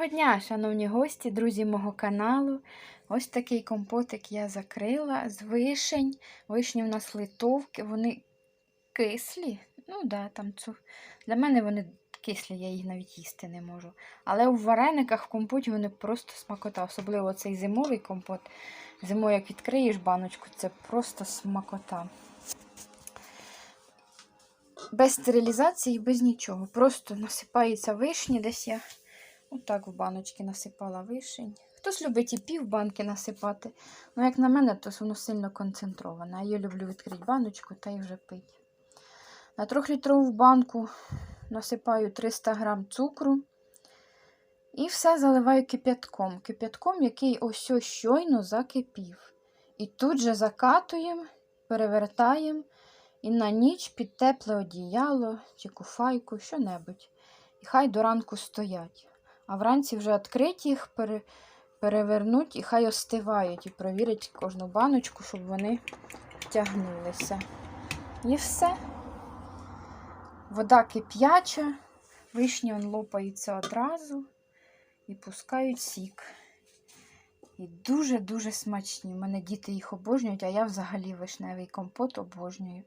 Доброго дня, шановні гості, друзі мого каналу. Ось такий компотик я закрила з вишень. Вишні в нас литовки, вони кислі. Ну да, там цу... Для мене вони кислі, я їх навіть їсти не можу. Але у варениках в компоті вони просто смакота. Особливо цей зимовий компот. Зимою, як відкриєш баночку, це просто смакота. Без стерилізації, без нічого. Просто насипається вишні десь я. Отак в баночки насипала вишень. Хтось любить і пів банки насипати. Ну, як на мене, то воно сильно концентроване. Я люблю відкрити баночку та й вже пити. На 3-літрову банку насипаю 300 грам цукру. І все заливаю кип'ятком. Кип'ятком, який ось щойно закипів. І тут же закатуємо, перевертаємо і на ніч під тепле одіяло чи куфайку, що-небудь. І хай до ранку стоять. А вранці вже відкрити їх, пере, перевернуть і хай остивають. І провірять кожну баночку, щоб вони втягнулися. І все. Вода кип'яча, вишні он лопаються одразу і пускають сік. І дуже-дуже смачні. У мене діти їх обожнюють, а я взагалі вишневий компот обожнюю.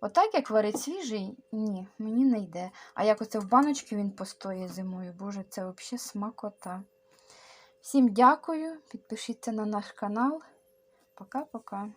Отак, як варить свіжий, ні, мені не йде. А як оце в баночці він постоє зимою, боже, це взагалі смакота. Всім дякую, підпишіться на наш канал. Пока-пока.